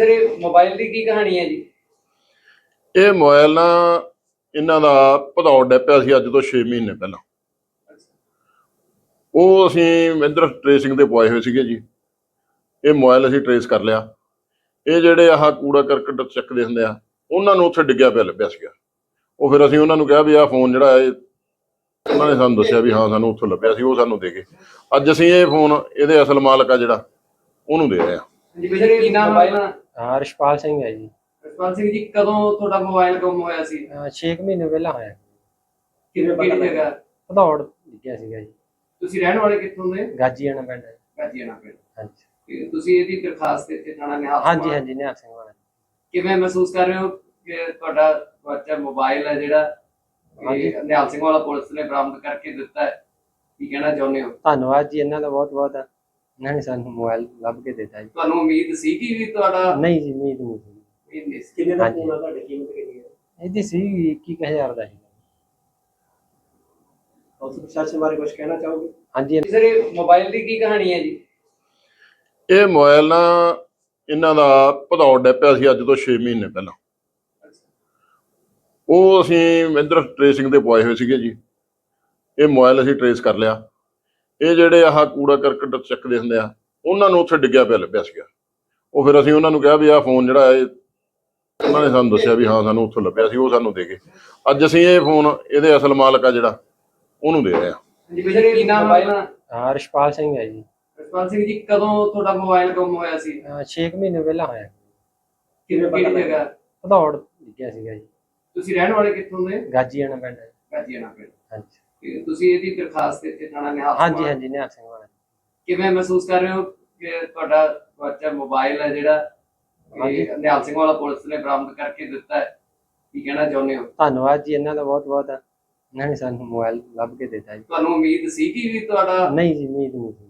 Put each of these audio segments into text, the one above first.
Sir ਇਹ mobile ਦੀ ਕੀ ਕਹਾਣੀ ਹੈ ਜੀ? ਇਹ ਮੋਬਾਈਲ ਨਾ ਇਹਨਾਂ ਦਾ ਭਦੌੜ ਡੱਪਿਆ ਸੀ ਅੱਜ ਤੋਂ 6 ਮਹੀਨੇ ਪਹਿਲਾਂ। ਉਹ ਅਸੀਂ ਇੰਦਰ ਟ੍ਰੇਸਿੰਗ ਤੇ ਪਵਾਏ ਹੋਏ ਸੀਗੇ ਜੀ। ਇਹ ਮੋਬਾਈਲ ਅਸੀਂ ਟ੍ਰੇਸ ਕਰ ਲਿਆ। ਇਹ ਜਿਹੜੇ ਆਹ ਕੂੜਾ ਕਰਕਟ ਚੱਕਦੇ ਹੁੰਦੇ ਆ ਉਹਨਾਂ ਨੂੰ ਉੱਥੇ ਡਿੱਗਿਆ ਪਿਆ ਲੱਭਿਆ ਸੀਗਾ। ਉਹ ਫਿਰ ਅਸੀਂ ਉਹਨਾਂ ਨੂੰ ਕਿਹਾ ਵੀ ਆਹ ਫੋਨ ਜਿਹੜਾ ਇਹ ਉਹਨਾਂ ਨੇ ਸਾਨੂੰ ਦੱਸਿਆ ਵੀ ਹਾਂ ਸਾਨੂੰ ਉੱਥੋਂ ਲੱਭਿਆ ਸੀ ਉਹ ਸਾਨੂੰ ਦੇ ਗਏ। ਅੱਜ ਅਸੀਂ ਇਹ ਫੋਨ ਇਹਦੇ ਅਸਲ ਮਾਲਕ ਆ ਜਿਹੜਾ ਉਹਨੂੰ ਦੇ ਰਹੇ ਆ। ਜੀ ਸਰ ਕੀ ਨਾਮ ਹੈ ਰਿਸ਼ਪਾਲ ਸਿੰਘ ਹੈ ਜੀ। ਰਸਪਾਲ ਸਿੰਘ ਜੀ ਕਦੋਂ ਤੁਹਾਡਾ ਮੋਬਾਈਲ ਗੁੰਮ ਹੋਇਆ ਸੀ? 6 ਮਹੀਨੇ ਪਹਿਲਾਂ ਹੋਇਆ। ਕਿਹੜੀ ਕਿਹੜੀ ਜਗ੍ਹਾ? ਭਦੌੜ ਲਿਖਿਆ ਸੀਗਾ ਜੀ। ਤੁਸੀਂ ਰਹਿਣ ਵਾਲੇ ਕਿੱਥੋਂ ਦੇ? ਗਾਜੀਆਣਾ ਪਿੰਡ ਹੈ। ਗਾਜੀਆਣਾ ਪਿੰਡ। ਹਾਂਜੀ। ਤੁਸੀਂ ਇਹਦੀ ਦਰਖਾਸਤ ਇੱਥੇ ਥਾਣਾ ਨਿਹਾਲ ਹਾਂਜੀ ਹਾਂਜੀ ਨਿਹਾਲ ਸਿੰਘ ਵਾਲਾ। ਕਿਵੇਂ ਮਹਿਸੂਸ ਕਰ ਰਹੇ ਹੋ ਕਿ ਤੁਹਾਡਾ ਬੱਚਾ ਮੋਬਾਈਲ ਹੈ ਜਿਹੜਾ? ਨਿਹਾਲ ਸਿੰਘ ਵਾਲਾ ਪੁਲਿਸ ਨੇ ਬਰਾਮਦ ਕਰਕੇ ਦਿੱਤਾ ਹੈ। ਕੀ ਕਹਿਣਾ ਚਾਹੁੰਦੇ ਹੋ? ਧੰਨਵਾਦ ਜੀ ਇਹਨਾਂ ਦਾ ਬਹੁਤ ਬਹੁਤ ਇਹਨਾਂ ਨੇ ਸਾਨੂੰ ਮੋਬਾਈਲ ਲੱਭ ਕੇ ਦਿੱਤਾ ਜੀ। ਤੁਹਾਨੂੰ ਉਮੀਦ ਸੀ ਕਿ ਵੀ ਤੁਹਾਡਾ ਨਹੀਂ ਜੀ ਉਮੀਦ ਨਹੀਂ ਸੀ। ਇਹ ਨਹੀਂ ਸੀ। ਕਿੰਨੇ ਦਾ ਹਾਂਜੀ। ਫੋਨ ਆ ਤੁਹਾਡੇ? ਕੀਮਤ ਕਿੰਨੀ ਹੈ ਇਹਦੀ ਸੀ 21000 ਦਾ ਸੀ ਉਸ ਪ੍ਰਸ਼ਾਸਨ ਬਾਰੇ ਕੁਝ ਕਹਿਣਾ ਚਾਹੋਗੇ? ਹਾਂਜੀ। ਸਰ ਇਹ ਮੋਬਾਈਲ ਦੀ ਕੀ ਕਹਾਣੀ ਹੈ ਜੀ? ਇਹ ਮੋਬਾਈਲ ਨਾ ਇਹਨਾਂ ਦਾ ਭਦੌੜ ਡੱਪਿਆ ਸੀ ਅੱਜ ਤੋਂ 6 ਮਹੀਨੇ ਪਹਿਲਾਂ। ਉਹ ਅਸੀਂ ਇੰਦਰ ਟ੍ਰੇਸਿੰਗ ਤੇ ਪਵਾਏ ਹੋਏ ਸੀਗੇ ਜੀ। ਇਹ ਮੋਬਾਈਲ ਅਸੀਂ ਟ੍ਰੇਸ ਕਰ ਲਿਆ। ਇਹ ਜਿਹੜੇ ਆਹ ਕੂੜਾ ਕਰਕਟ ਚੱਕਦੇ ਹੁੰਦੇ ਆ ਉਹਨਾਂ ਨੂੰ ਉੱਥੇ ਡਿੱਗਿਆ ਪਿਆ ਲੱਭਿਆ ਸੀਗਾ। ਉਹ ਫਿਰ ਅਸੀਂ ਉਹਨਾਂ ਨੂੰ ਕਿਹਾ ਵੀ ਆਹ ਫੋਨ ਜਿਹੜਾ ਇਹ ਉਹਨਾਂ ਨੇ ਸਾਨੂੰ ਦੱਸਿਆ ਵੀ ਹਾਂ ਸਾਨੂੰ ਉੱਥੋਂ ਲੱਭਿਆ ਸੀ ਉਹ ਸਾਨੂੰ ਦੇ ਗਏ। ਅੱਜ ਅਸੀਂ ਇਹ ਫੋਨ ਇਹਦੇ ਅਸਲ ਮਾਲਕ ਆ ਜਿਹੜਾ ਉਹਨੂੰ ਦੇ ਰਹੇ ਆ। ਜੀ ਸਰ ਕੀ ਨਾਮ ਹੈ ਆਪਣਾ? ਹਾਂ ਰਿਸ਼ਪਾਲ ਸਿੰਘ ਹੈ ਜੀ। ਰਸਪਾਲ ਸਿੰਘ ਜੀ ਕਦੋਂ ਤੁਹਾਡਾ ਮੋਬਾਈਲ ਗੁੰਮ ਹੋਇਆ ਸੀ? 6 ਮਹੀਨੇ ਪਹਿਲਾਂ ਹੋਇਆ। ਕਿਹੜੀ ਕਿਹੜੀ ਜਗ੍ਹਾ ਭਦੌੜ ਲਿਖਿਆ ਸੀਗਾ ਜੀ। ਤੁਸੀਂ ਰਹਿਣ ਵਾਲੇ ਕਿੱਥੋਂ ਦੇ? ਗਾਜੀਆਣਾ ਪਿੰਡ ਹੈ। ਗਾਜੀਆਣਾ ਪਿੰਡ। ਹਾਂਜੀ। ਤੁਸੀਂ ਇਹਦੀ ਦਰਖਾਸਤ ਥਾਣਾ ਨਿਹਾਲ ਸਿੰਘ ਹਾਂਜੀ ਵਾਲਾ- ਹਾਂਜੀ ਨਿਹਾਲ ਸਿੰਘ ਵਾਲਾ। ਕਿਵੇਂ ਮਹਿਸੂਸ ਕਰ ਰਹੇ ਹੋ ਕਿ ਤੁਹਾਡਾ ਬੱਚਾ ਮੋਬਾਈਲ ਹੈ ਜਿਹੜਾ? ਹਾਂਜੀ। ਇਹ ਨਿਹਾਲ ਸਿੰਘ ਵਾਲਾ ਪੁਲਿਸ ਨੇ ਬਰਾਮਦ ਕਰਕੇ ਦਿੱਤਾ ਹੈ। ਕੀ ਕਹਿਣਾ ਚਾਹੁੰਦੇ ਹੋ? ਧੰਨਵਾਦ ਜੀ ਇਹਨਾਂ ਦਾ ਬਹੁਤ ਬਹੁਤ। ਇਹਨਾਂ ਨੇ ਸਾਨੂੰ ਮੋਬਾਈਲ ਲੱਭ ਕੇ ਦਿੱਤਾ ਜੀ। ਤੁਹਾਨੂੰ ਉਮੀਦ ਸੀ ਕਿ ਵੀ ਤੁਹਾਡਾ ਨਹੀਂ ਜੀ ਉਮੀਦ ਨਹੀਂ ਸੀ।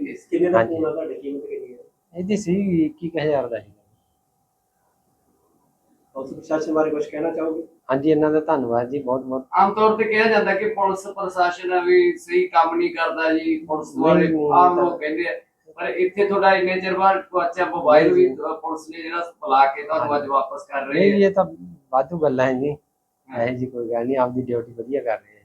ਨਹੀਂ ਸੀ। ਕਿੰਨੇ ਦਾ ਹਾਂਜੀ। ਫੋਨ ਆ ਤੁਹਾਡੇ? ਕੀਮਤ ਕਿੰਨੀ ਹੈ? ਇਹਦੀ ਸੀ 21000 ਦਾ ਸੀ ਉਸ ਪ੍ਰਸ਼ਾਸਨ ਬਾਰੇ ਕੁਝ ਕਹਿਣਾ ਚਾਹੋਗੇ? ਹਾਂਜੀ ਇਹਨਾਂ ਦਾ ਧੰਨਵਾਦ ਜੀ ਬਹੁਤ ਬਹੁਤ। ਆਮ ਤੌਰ ਤੇ ਕਿਹਾ ਜਾਂਦਾ ਕਿ ਪੁਲਿਸ ਪ੍ਰਸ਼ਾਸਨ ਵੀ ਸਹੀ ਕੰਮ ਨਹੀਂ ਕਰਦਾ ਜੀ ਪੁਲਿਸ ਵਾਲੇ ਆਮ ਲੋਕ ਕਹਿੰਦੇ ਆ। ਪਰ ਇੱਥੇ ਤੁਹਾਡਾ ਇੰਨੇ ਚਿਰ ਬਾਅਦ ਬੱਚਾ ਮੋਬਾਈਲ ਵੀ ਪੁਲਿਸ ਨੇ ਜਿਹੜਾ ਬੁਲਾ ਕੇ ਤੁਹਾਨੂੰ ਅੱਜ ਵਾਪਸ ਕਰ ਰਹੀ ਹੈ ਇਹ ਤਾਂ ਵਾਧੂ ਗੱਲਾਂ ਹੈ ਜੀ। ਇਹ ਜੀ ਕੋਈ ਗੱਲ ਨਹੀਂ ਆਪਦੀ ਡਿਊਟੀ ਵਧੀਆ ਕਰ ਰਹੇ